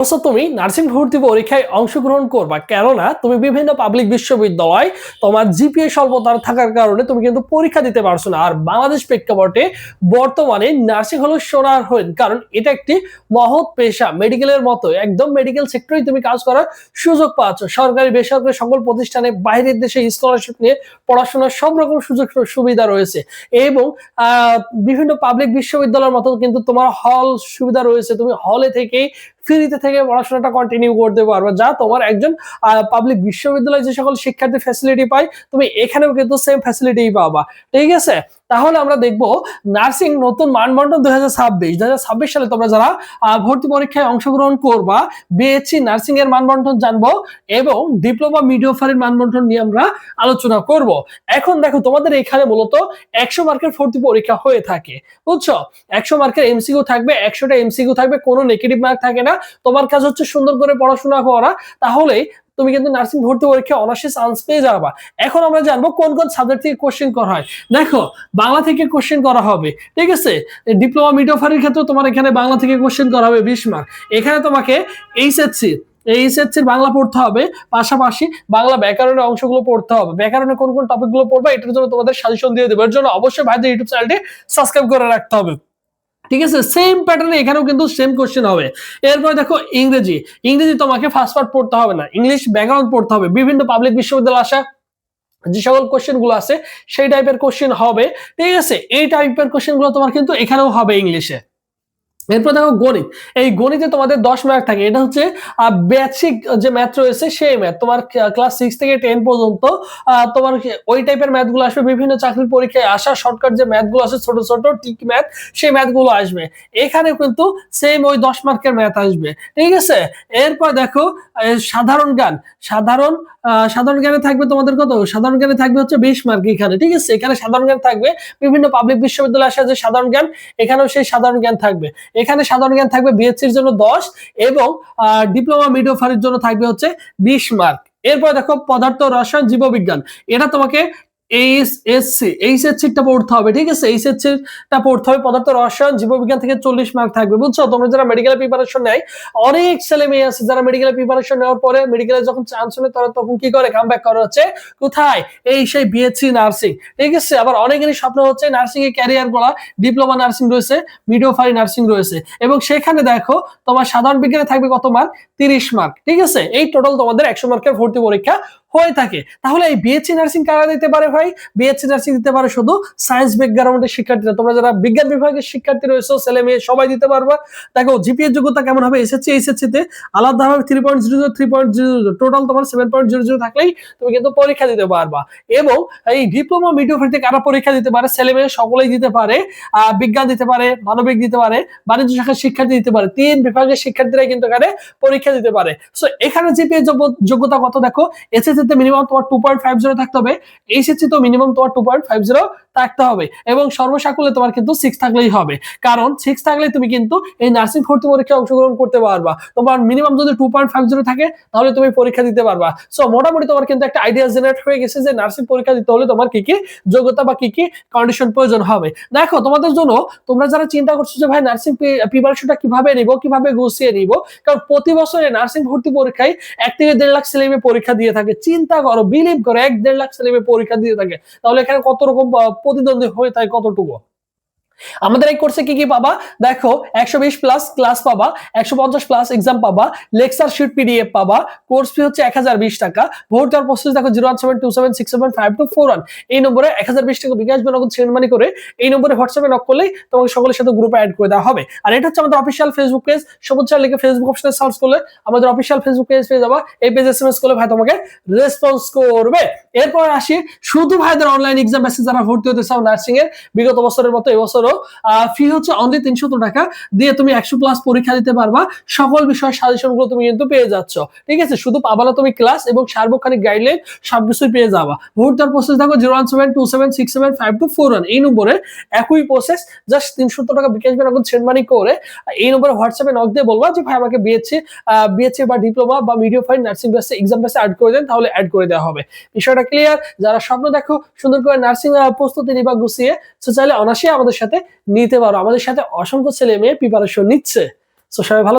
অবশ্য তুমি নার্সিং ভর্তি পরীক্ষায় অংশগ্রহণ করবা। কেননা তুমি বিভিন্ন পাবলিক বিশ্ববিদ্যালয়, তোমার জিপিএ স্বল্পতার থাকার কারণে তুমি কিন্তু পরীক্ষা দিতে পারছ না। আর বাংলাদেশ প্রেক্ষাপটে বর্তমানে নার্সিং হলো সোনার হইন কারণ এটা একটি মহৎ পেশা। মেডিকেলের মতো একদম মেডিকেল সেক্টরেই তুমি কাজ করার সুযোগ পাচ্ছ। সরকারি, বেসরকারি সকল প্রতিষ্ঠানে বাইরের দেশে স্কলারশিপ নিয়ে পড়াশোনার সব রকম সুযোগ সুবিধা রয়েছে। এবং বিভিন্ন পাবলিক বিশ্ববিদ্যালয়ের মতো কিন্তু তোমার হল সুবিধা রয়েছে। তুমি হলে থেকেই ফ্রিতে থেকে পড়াশোনাটা কন্টিনিউ করতে পারবে। যা তোমার একজন পাবলিক বিশ্ববিদ্যালয়ে যে সকল শিক্ষার্থী ফ্যাসিলিটি পায়, তুমি এখানেও কিন্তু সেম ফ্যাসিলিটি পাবা। ঠিক আছে? তাহলে আমরা দেখব নার্সিং নতুন মানবন্টন দুই হাজার ছাব্বিশ। দুই হাজার ছাব্বিশ সালে তোমরা যারা ভর্তি পরীক্ষায় অংশগ্রহণ করবা বিএসসি নার্সিং এর মানবন্টন জানব এবং ডিপ্লোমা মিডিওফারের মানবন্টন নিয়ে আমরা আলোচনা করব। এখন দেখো তোমাদের এখানে মূলত একশো মার্কের ভর্তি পরীক্ষা হয়ে থাকে, বুঝছ? একশো মার্কের এমসিকিউ থাকবে, একশোটা এমসিকিউ থাকবে, কোনো নেগেটিভ মার্ক থাকে না। তোমার কাজ হচ্ছে সুন্দর করে পড়াশোনা করা। তাহলেই তুমি কিন্তু নার্সিং ভর্তি পরীক্ষা অনার্সে চান্স পেয়ে যাবা। এখন আমরা জানব কোন কোন সাবজেক্ট থেকে কোশ্চেন করা হয়। দেখো, বাংলা থেকে কোশ্চেন করা হবে, ঠিক আছে? ডিপ্লোমা মিডোফারের ক্ষেত্রে তোমার এখানে বাংলা থেকে কোশ্চেন করা হবে বিশ মার্ক এখানে তোমাকে এইচএসসি এইচএসসির বাংলা পড়তে হবে, পাশাপাশি বাংলা ব্যাকরণের অংশগুলো পড়তে হবে। ব্যাকরণে কোন কোন টপিকগুলো পড়বে, এটার জন্য তোমাদের সাজেশন দিয়ে দেবো। এর জন্য অবশ্যই ভাইদের ইউটিউব চ্যানেলটি সাবস্ক্রাইব করে রাখতে হবে। ঠিক আছে? সেম প্যাটার্নে এখানেও কিন্তু সেম কোশ্চেন হবে। এরপর দেখো ইংরেজি। ইংরেজি তোমাকে ফার্স্ট পার্ট পড়তে হবে না। ইংলিশ ব্যাকগ্রাউন্ড পড়তে হবে। বিভিন্ন পাবলিক বিশ্ববিদ্যালয় আসা, যে সকল কোশ্চেনগুলো আছে, সেই টাইপের কোশ্চেন হবে। ঠিক আছে? এই টাইপের কোশ্চেনগুলো তোমার কিন্তু এখানেও হবে ইংলিশে এরপর দেখো গণিত। এই গণিতে তোমাদের দশ মার্ক থাকে। এটা হচ্ছে বেসিক যে ম্যাথ রয়েছে সেই ম্যাথ তোমার ক্লাস সিক্স থেকে টেন পর্যন্ত তোমার ওই টাইপের ম্যাথগুলো আসবে। বিভিন্ন চাকরির পরীক্ষায় আসা শর্টকাট যে ম্যাথগুলো আছে, ছোট ছোট টিক ম্যাথ সেই ম্যাথগুলো আসবে। এখানে কিন্তু সেম ওই দশ মার্কের ম্যাথ আসবে। ঠিক আছে? এরপর দেখো সাধারণ জ্ঞান। সাধারণ সাধারণ জ্ঞানে থাকবে তোমাদের কত? সাধারণ জ্ঞানে থাকবে হচ্ছে বিশ মার্ক এখানে। ঠিক আছে? এখানে সাধারণ জ্ঞান থাকবে। বিভিন্ন পাবলিক বিশ্ববিদ্যালয় আসা যে সাধারণ জ্ঞান। এখানেও সেই সাধারণ জ্ঞান থাকবে। এখানে সাধারণ জ্ঞান থাকবে বিএসসির জন্য দশ এবং ডিপ্লোমা মিডিওফারের জন্য থাকবে হচ্ছে বিশ মার্ক এরপর দেখো পদার্থ, রসায়ন, জীববিজ্ঞান। এটা তোমাকে এইচএসসি এইচএসসিটা পড়তে হবে, ঠিক আছে? এইচএসসিটা পড়তে হবে, পদার্থ, রসায়ন, জীববিজ্ঞান থেকে চল্লিশ মার্ক থাকবে, বুঝছ? তোমরা যারা মেডিকেল প্রিপারেশন নেয়, অনেক ছেলে মেয়ে আছে যারা মেডিকেল প্রিপারেশন নেওয়ার পরে মেডিকেলে যখন চান্স হলে তারা তখন কি করে? কাম ব্যাক করা হচ্ছে, কোথায়? এই সেই বিএসসি নার্সিং ঠিক আছে? আবার অনেকেরই স্বপ্ন হচ্ছে নার্সিং এর ক্যারিয়ারগুলা ডিপ্লোমা নার্সিং রয়েছে মিডিওফারি নার্সিং রয়েছে, এবং সেখানে দেখো তোমার সাধারণ বিজ্ঞানে থাকবে কত মার্ক তিরিশ মার্ক ঠিক আছে? এই টোটাল তোমাদের একশো মার্কের ভর্তি পরীক্ষা হয়ে থাকে। তাহলে এই বিএসসি নার্সিং কারা দিতে পারে ভাই? বিএসসি নার্সিং দিতে পারে শুধু সায়েন্স ব্যাকগ্রাউন্ডের শিক্ষার্থীরা। তোমরা যারা বিজ্ঞান বিভাগের শিক্ষার্থী রয়েছে, ছেলে মেয়ে, সবাই দিতে পারবা। দেখো জিপিএর যোগ্যতা কেমন হবে? এসএসসি এইচএসসি তে আলাদাভাবে three point zero zero three point zero zero total তোমার সেভেন পয়েন্ট জিরো জিরো থাকলেই তুমি কিন্তু পরীক্ষা দিতে পারবা। এবং এই ডিপ্লোমা মিডিওফারিতে কারা পরীক্ষা দিতে পারে? ছেলে মেয়ে সকলেই দিতে পারে। বিজ্ঞান দিতে পারে, মানবিক দিতে পারে, বাণিজ্য শাখার শিক্ষার্থী দিতে পারে। তিন বিভাগের শিক্ষার্থীরা কিন্তু এখানে পরীক্ষা দিতে পারে। সো এখানে জিপিএ যোগ্যতা কত? দেখো এসএসসি তে মিনিমাম তোমার টু পয়েন্ট ফাইভ জিরো থাকতে হবে। এইচএসসি তো মিনিমাম তোমার টু পয়েন্ট ফাইভ জিরো থাকতে হবে এবং সর্বসাকুল্যে তোমার কিন্তু সিক্স থাকলেই হবে। কারণ সিক্স থাকলে তুমি কিন্তু এই নার্সিং ভর্তি পরীক্ষায় অংশগ্রহণ করতে পারবা। তোমার মিনিমাম যদি টু পয়েন্ট ফাইভ জিরো থাকে, তাহলে তুমি পরীক্ষা দিতে পারবা। সো মোটামুটি তোমার কিন্তু একটা আইডিয়া জেনারেট হয়ে গেছে যে নার্সিং পরীক্ষা দিতে হলে তোমার কি কি যোগ্যতা বা কি কি কন্ডিশন প্রয়োজন হবে। দেখো, তোমাদের জন্য তোমরা যারা চিন্তা করছ যে ভাই নার্সিং প্রিপারেশনটা কীভাবে নিব, কীভাবে গুছিয়ে নিব, কারণ প্রতি বছরে নার্সিং ভর্তি পরীক্ষায় এক থেকে দেড় লাখ ছেলে পরীক্ষা দিয়ে থাকে। চিন্তা করো বিলিভ করো, এক দেড় লাখ ছেলে পরীক্ষা দিয়ে থাকে, তাহলে এখানে কত রকম প্রতিদ্বন্দ্বী হয়ে থাকে কতটুকু? আমাদের এই কোর্সে কি কি পাবা? দেখো, একশো বিশ প্লাস ক্লাস পাবা, একশো পঞ্চাশ প্লাস এক্সাম পাবা লেকচার শিট পিডিএফ পাবা কোর্স ফি হচ্ছে এক হাজার বিশ টাকা। ভর্তি হওয়ার প্রসেস দেখো zero one seven two seven six seven five two four one এই নম্বরে এক হাজার বিশ টাকা বিকাশ বা নগদ সেন্ড মানি করে এই নম্বরে হোয়াটসঅ্যাপে নক করলেই তোমাকে সকলের সাথে গ্রুপে অ্যাড করে দেওয়া হবে। আর এটা হচ্ছে আমাদের অফিসিয়াল ফেসবুক পেজ সবুজ চার লিখে ফেসবুক অপশনে সার্চ করলে আমাদের অফিসিয়াল ফেসবুক পেজ পেয়ে যাবা। এই পেজ এস এম এস করলে ভাই তোমাকে রেসপন্স করবে। এরপর আসি, শুধু ভাইদের অনলাইন এক্সাম মেসেজ যারা ভর্তি হতে চাও নার্সিং এর, বিগত বছরের মতো এবছরও ফি হচ্ছে অনলি তিনশো টাকা। দিয়ে তুমি একশো প্লাস পরীক্ষা দিতে পারবা। সকল বিষয়ের সাজেশনগুলো তুমি কিন্তু পেয়ে যাচ্ছ। ঠিক আছে? শুধু পাবা না তুমি ক্লাস এবং সার্বক্ষণিক গাইডলাইন সবকিছুই পেয়ে যাবা। ভর্তার প্রসেস দেখো zero one seven two seven six seven five two four one এই নম্বরে একই প্রসেস জাস্ট তিনশো টাকা বিকাশ ব্যাংক সেন্ড মানি করে, এই নম্বরে হোয়াটসঅ্যাপে নক দিয়ে বলবা যে, ভাই, আমাকে বিএসসি বিএসসি বা ডিপ্লোমা বা মিডিও ফাইন নার্সিং বেসে এক্সাম বেসে অ্যাড করে দেন, তাহলে অ্যাড করে দেওয়া হবে। বিষয়টা ক্লিয়ার যারা স্বপ্ন দেখো, সুন্দর করে নার্সিং প্রস্তুতি নিবা গুছিয়ে সো চাইলে অনাসে আমাদের সাথে নিতে পারো। আমাদের সাথে অসংখ্য ছেলে মেয়ে প্রিপারেশন নিচ্ছে। তো সবাই ভালো